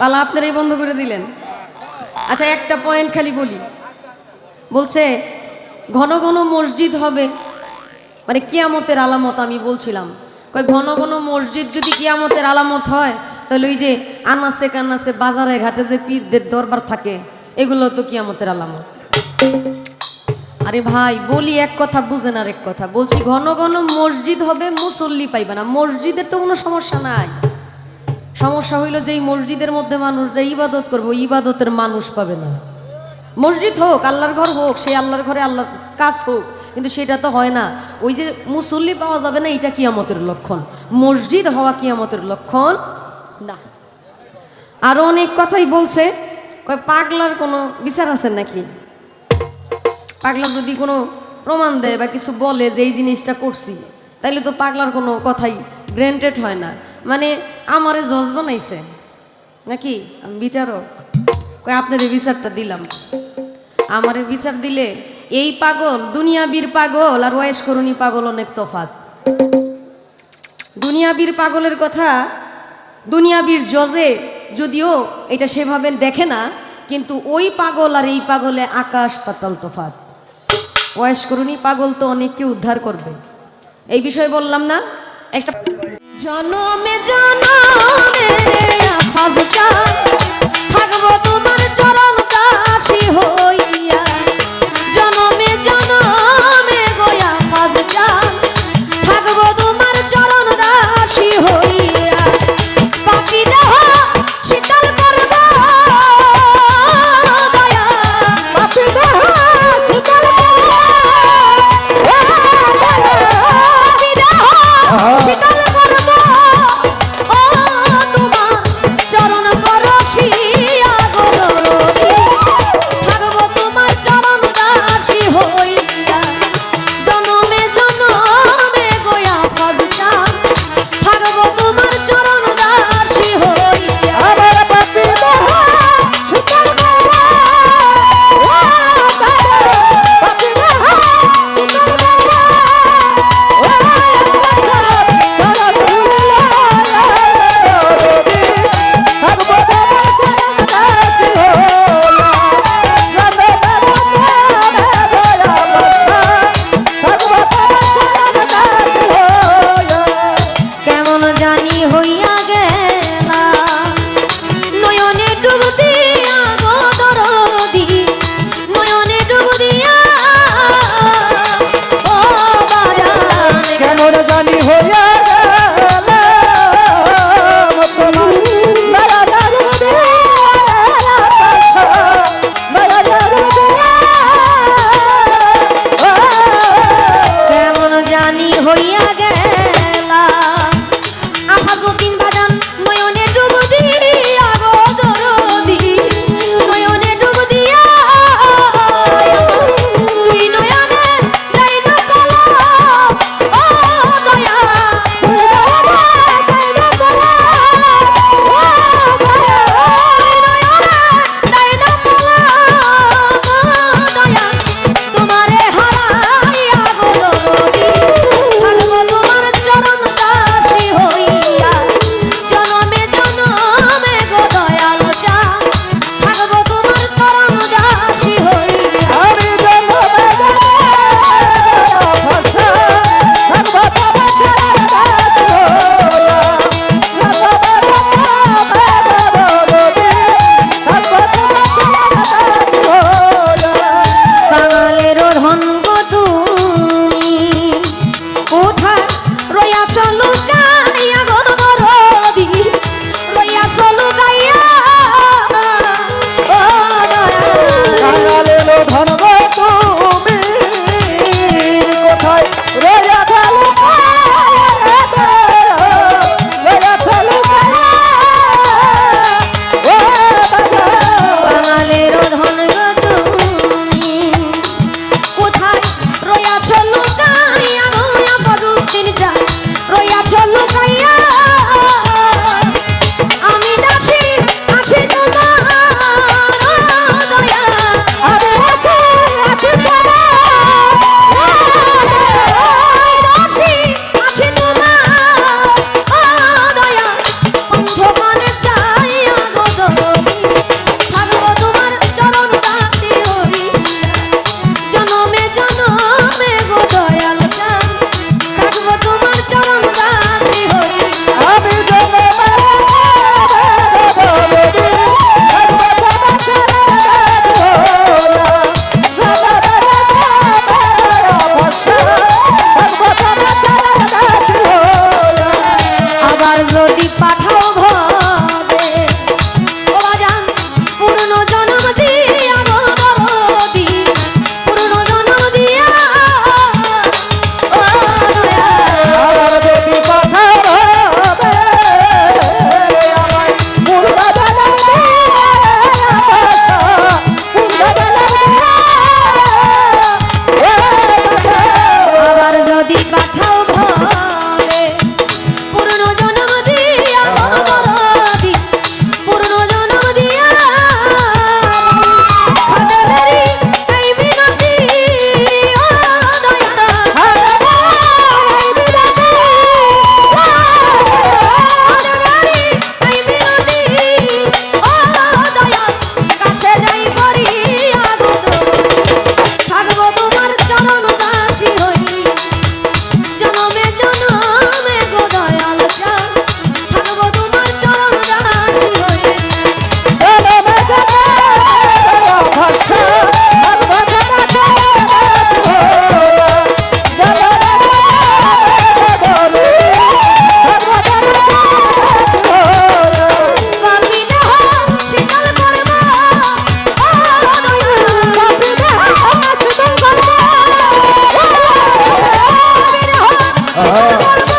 পালা আপনারাই বন্ধ করে দিলেন। আচ্ছা একটা পয়েন্ট খালি বলি। বলছে, ঘন ঘন মসজিদ হবে। মানে কিয়ামতের আলামত আমি বলছিলাম। কয়, ঘন ঘন মসজিদ যদি কিয়ামতের আলামত হয়, তাহলে ওই যে আনাসে কানাসে বাজারে ঘাটে যে পীরদের দরবার থাকে, এগুলো তো কিয়ামতের আলামত। আরে ভাই, বলি এক কথা, বুঝেন আর এক কথা। বলছি, ঘন ঘন মসজিদ হবে, মুসল্লি পাইবে না। মসজিদের তো কোনো সমস্যা নাই। সমস্যা হইল যে এই মসজিদের মধ্যে মানুষ যে ইবাদত করবে ইবাদতের মানুষ পাবে না। মসজিদ হোক, আল্লাহর ঘর হোক সেই আল্লাহর ঘরে আল্লাহর কাজ হোক, কিন্তু সেটা তো হয় না। ওই যে মুসল্লি পাওয়া যাবে না এটা কিয়ামতের লক্ষণ। মসজিদ হওয়া কিয়ামতের লক্ষণ না। আরও অনেক কথাই বলছে। পাগলার কোনো বিচার আছে নাকি? পাগলা যদি কোনো প্রমাণ দেয় বা কিছু বলে যে এই জিনিসটা করছি, তাইলে তো পাগলার কোনো কথাই গ্র্যান্টেড হয় না। মানে আমারে জজ বানাইছে। নাকি? বিচারক। আপনার বিচারটা দিলাম। আমারে বিচার দিলে এই পাগল, দুনিয়াবীর পাগল আর ওয়েশ করুনি পাগল অনেক তফাৎ দুনিয়াবীর পাগলের কথা দুনিয়াবীর জজে যদিও এটা সেভাবে দেখে না, কিন্তু ওই পাগল আর এই পাগলে আকাশ পাতাল তফাত। ওয়েশ করুনি পাগল তো অনেককে উদ্ধার করবে। এই বিষয়ে বললাম না, একটা জনমে জনমে থাকব তোমার চরণ কাশি হই। Bravo.